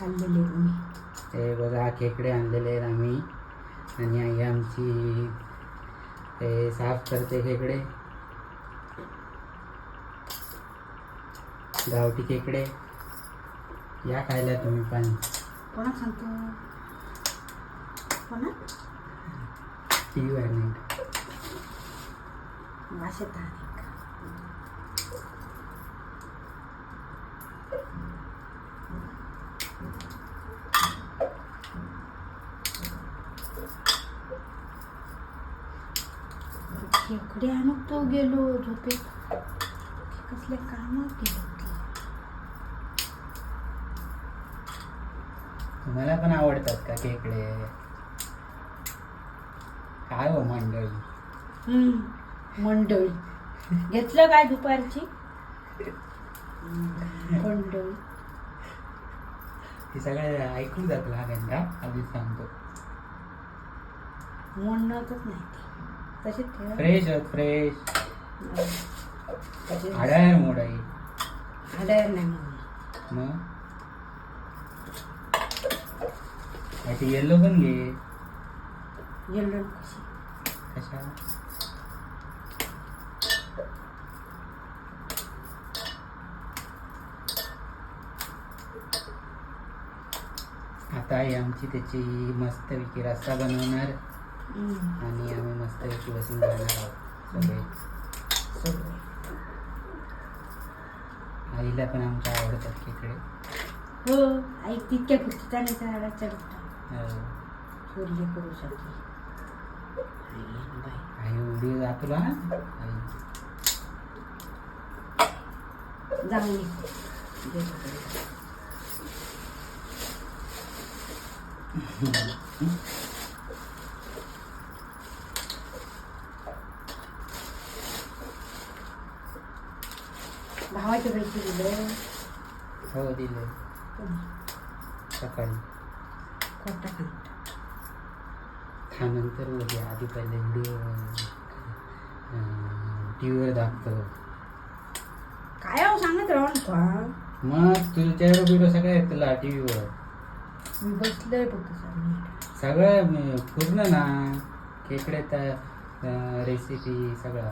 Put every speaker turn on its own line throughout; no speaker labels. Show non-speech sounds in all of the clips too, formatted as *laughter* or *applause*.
खाल्लेले मी
हे बघा खेकडे आणलेले आहेत आम्ही. आणि आई आमची हे साफ करते खेकडे. गावठी खेकडे. या खायला तुम्ही पण.
कोणा सांगतो? कोणा?
टी व्ही नाही
मासे तारीख खेकडे आणून तो गेलो झोपेत. कसले काम केले
तुम्हाला पण आवडतात का खेकडे काय हो मंडळी?
मंडळी. घेतलं काय दुपारची? मंडळी.
हे सगळे ऐकून जात लागेल का? आधीच सांगतो.
म्हणतच नाही. ते तसे ठेवा.
फ्रेश आहेत फ्रेश.
तसे
आडायर मोड आहे.
हाडायर नाही म्हणून
मग? ते येल्लो पण घे.
येल्लो कशी?
कशा आता आई आमची त्याची मस्तपैकी रस्सा बनवणार. आणि आम्ही मस्तपैकी बसून राहणार आहोत सगळे. आईला पण आमच्या आवडतात खेकडे.
हो आई तितक्या पुरती त्याने झाडा चढता
अं,
सूर्य करू शकते. आई
उडी जातो ना आई.
जाऊन ये. *laughs* भावाच्या पैसे दिलं
हो दिले सकाळी
कोणता
त्यानंतर उद्या आधी पहिले व्हिडिओ टी व्हीवर दाखतो
काय हो सांगत राहून?
मग तुझ्या व्हिडिओ सगळे आहेत तुला टी व्हीवर
मी बसलोय फक्त
सगळं पूर्ण ना. खेकडे तर रेसिपी सगळं.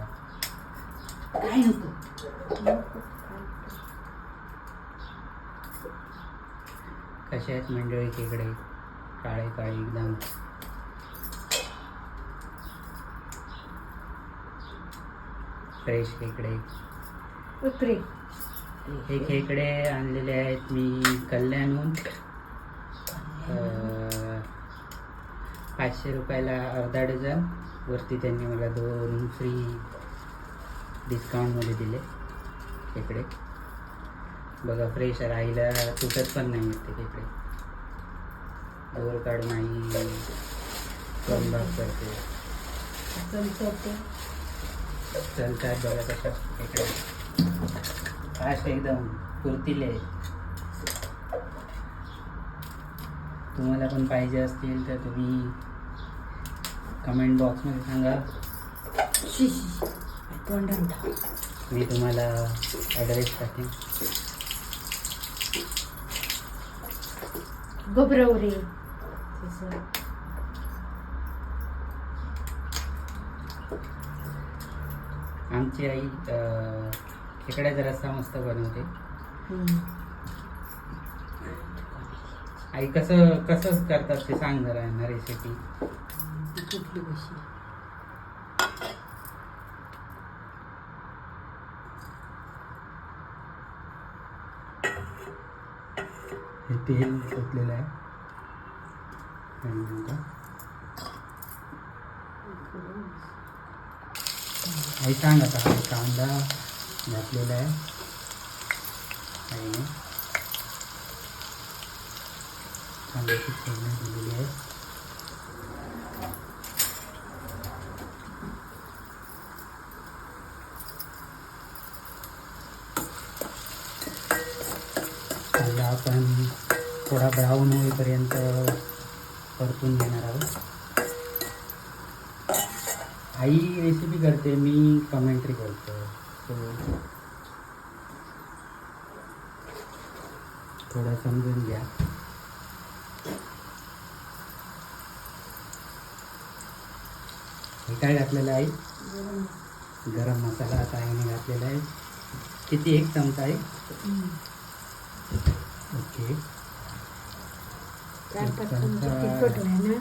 काय नको?
कसे आहेत मंडळी खेकडे काळे काळे एकदम. फ्रेश खेकडे.
उतरे.
हे खेकडे आणलेले आहेत मी कल्याणहून. पाचशे रुपयाला अर्धा डझन. वरती त्यांनी मला दोन फ्री डिस्काउंटमध्ये दिले खेकडे. बघा फ्रेश राहिला तुटत पण नाही आहेत ते खेकडे दोर काढून आई भाग करते चलतात बघा कशा खेकडे फास्ट एकदम फुर्तीले. तुम्हाला पण पाहिजे असतील तर तुम्ही कमेंट बॉक्समध्ये सांगा. मी तुम्हाला ॲड्रेस टाकेन.
घबरव रे तसं.
आमची आई अं, खेकड्याचा रस्सा मस्त बनवते. आई कसं कसं करतात ते सांग जरा रेसिपी
कुठली कशी
हे तेल ओतलेलं आहे. आणि नंतर आई सांग आता हा कांदा घातलेला आहे. आणि कांद्याची फोडणी दिलेली आहे. ब्राऊन होईपर्यंत परतून घेणार आहोत. आई रेसिपी करते मी कमेंट्री करतो. सो थोडं समजून घ्या. हे काय घातलेलं आहे? गरम मसाला. आता आईने घातलेला आहे. किती एक चमचा आहे? ओके.
चार पाच चमचे तिखट आहे ना.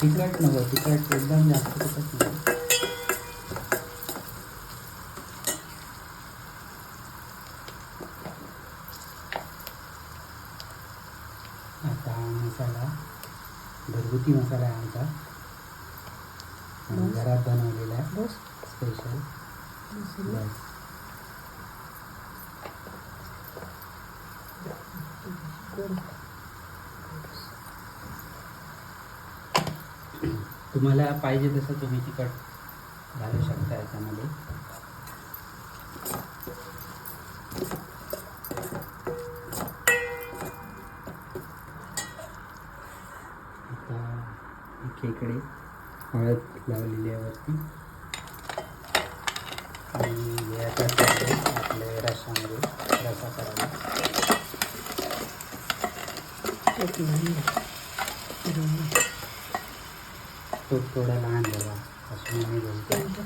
तिखट नको तिखट एकदम जास्त तिखट नको. आता मसाला घरगुती मसाला आहे आमचा. घरात बनवलेला आहे.
बस.
स्पेशल. बस. तुम्हाला पाहिजे तसं तुम्ही तिखट घालू शकता याच्यामध्ये. आता खेकडे हळद लावलेली आहे वरती. आणि हे आता टाकले रसा करायला
एक नंबर. बरोबर.
तो थोडा लहान झाला असं मी बोलतो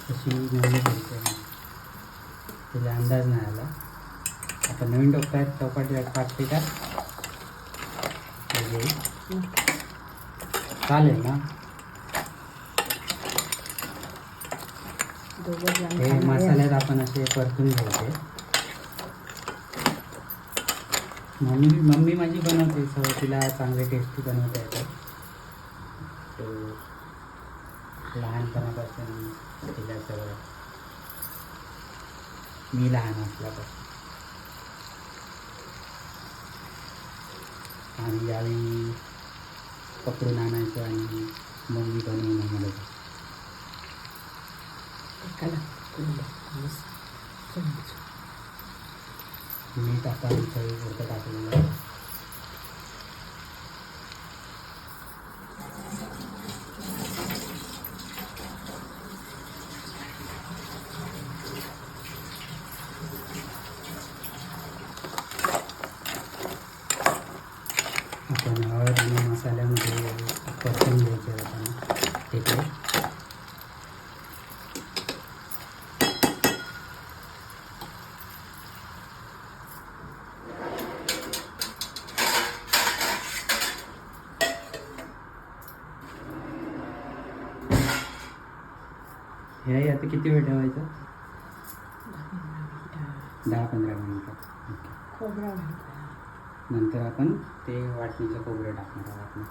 तशी बोलते तिला अंदाज नाही आला आता नवीन टोपात चौपाटी टाकते का म्हणजे चालेल ना हे. मसाल्यात आपण असे परतून घ्यायचे मम्मी मम्मी माझी बनवते सर तिला चांगले टेस्टी बनवता येतं लहानपणापासून तिला सगळं मी लहान असल्यापासून. आणि यावेळी पकडून आणायचो आणि मम्मी बनवून आम्हाला द्यायची.
एकाला कोंबडा, मस्त. चमच.
मीठ आपण चवीपुरतं टाकलेलं आहे आपण हळद आणि मसाल्यामध्ये परतून घ्यायचे आपण तिकडे आता किती वेळ ठेवायचं? दहा पंधरा मिनिटं. ओके. नंतर आपण ते वाटणीचं खोबरं टाकणार आहोत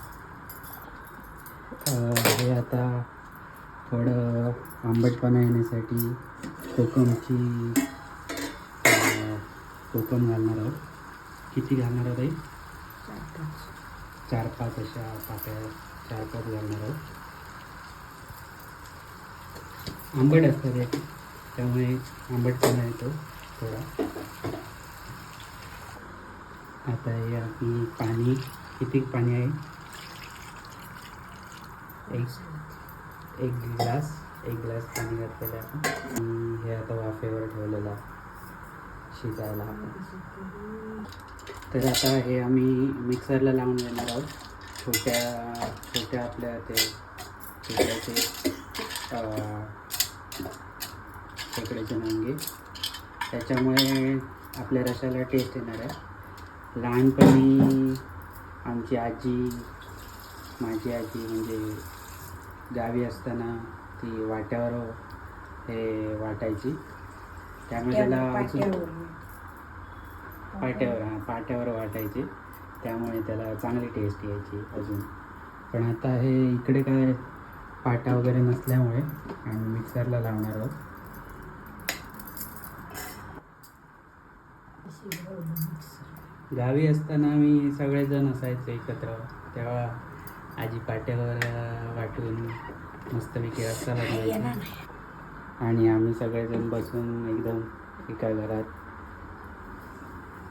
हे आता थोडं आंबटपणा येण्यासाठी कोकमची कोकम घालणार आहोत. किती घालणार आहोत आई
चार पाच.
चार पाच अशा पाकळ्या चार पाच घालणार आहोत. आंबट असतं याचे. त्यामुळे आंबटपणा येतो थोडा. आता हे आपली पाणी किती पाणी आहे? एक एक ग्लास एक ग्लास पाणी घातलेलं आपण. हे आता वाफेवर ठेवलेलं शिजायला तर आता हे आम्ही मिक्सरला लावून घेणार आहोत. छोट्या छोट्या आपल्या ते छोट्या ते खेकड्याचे नांगे त्याच्यामुळे आपल्या रशाला टेस्ट येणार आहे. लहानपणी आमची आजी माझी आजी म्हणजे गावी असताना ती वाट्यावर हे वाटायची. त्यामुळे त्याला अजून.
पाट्यावर.
हां पाट्यावर वाटायचे. त्यामुळे त्याला चांगली टेस्ट यायची अजून. पण आता हे इकडे काय पाटा वगैरे नसल्यामुळे आम्ही मिक्सरला लावणार आहोत. गावी असताना आम्ही सगळेजण असायचो एकत्र. तेव्हा आजी पाट्यावर वाटून मस्तपैकी रस्ता
येणार
आणि आम्ही सगळेजण बसून एकदम एका घरात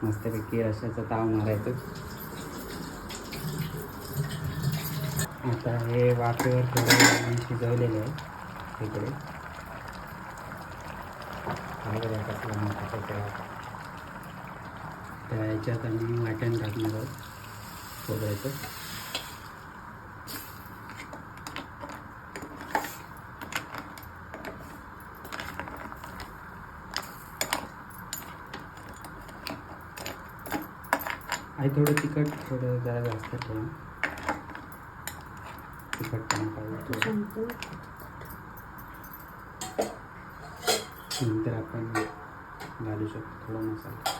मस्तपैकी रशाचा ताव मारायचो. आता हे वाफेवर थोडं शिजवलेलं आहे इकडे हा बघा कसला मोठा खेकडा. तर याच्यात आम्ही वाटण टाकणार आहोत. खोबऱ्याचं. आई थोडं तिखट थोडं जरा जास्त ठेवा. तिखट पण पाहिजे नंतर आपण घालू शकतो थोडा मसाला.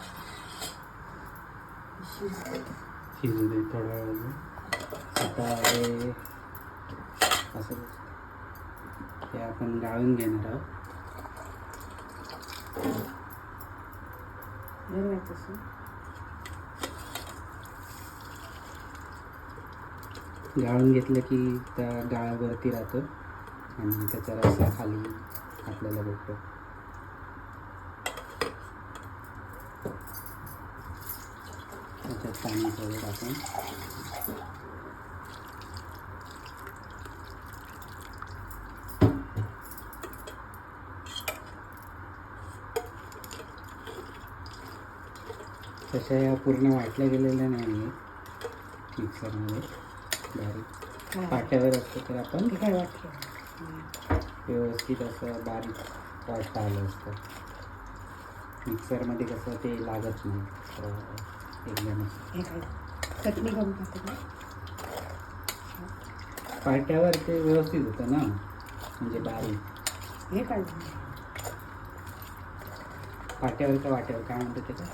शिजू दे थोडा वेळ अजून. आता हे असं हे आपण गाळून घेणार आहोत. गाळून घेतलं की त्या गाळावरती राहतो. आणि त्याचा रस्सा खाली आपल्याला भेटतो. त्याच्यात पाणी थोडं टाकून. तशा या पूर्ण वाटल्या गेलेल्या नाही आहेत मिक्सरमध्ये. बारीक. पाट्यावर असतं तर आपण व्यवस्थित असं बारीक वाटता आलं असतं. मिक्सरमध्ये कसं ते लागत नाही.
चटणी का
पाट्यावर ते व्यवस्थित होतं ना? म्हणजे बारीक.
हे काय
पाट्यावरच्या वाट्यावर काय म्हणतात त्याला?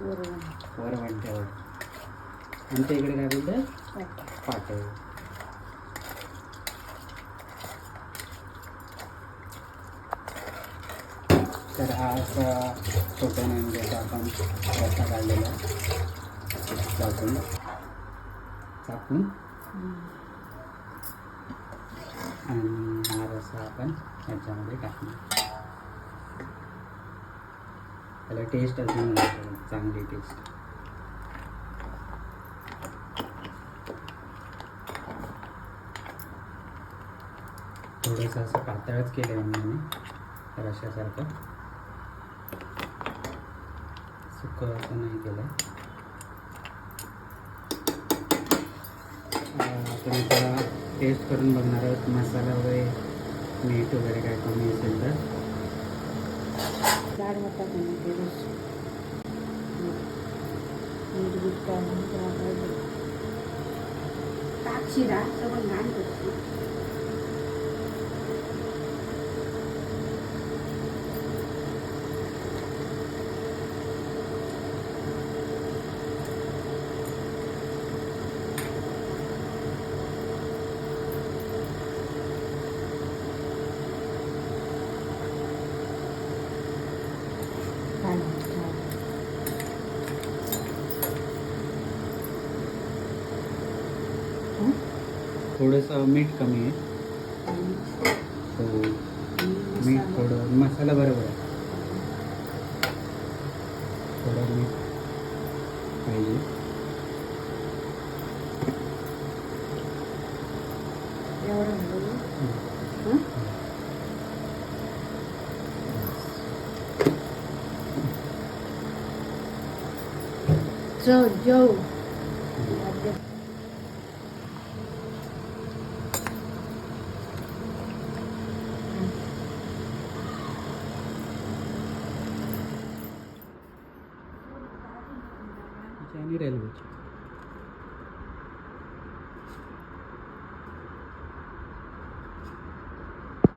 बरोबर
वर वाट्यावर आमच्या इकडे काय बोलतात? पाट्यावर. तर हा असा छोट्या नंद्याचा आपण रस्ता काढलेला चाकून. चाकून. आणि हा रस्ता आपण याच्यामध्ये टाकणार. त्याला टेस्ट अजून चांगली टेस्ट थोडंसं असं पातळच केलं आहे मी रशासारखं सुकं असं नाही केलं. आपण आता टेस्ट करून बघणार आहोत मसाला वगैरे मीठ वगैरे काय कमी असेल तर.
जाड होता नाही शिरा सगळं घाण करतो काय म्हणतात? हं?
थोडंसं मीठ कमी आहे. तो मीठ. थोडं मसाला बरोबर आहे. थोडं मीठ पाहिजे.
एवढं घालून,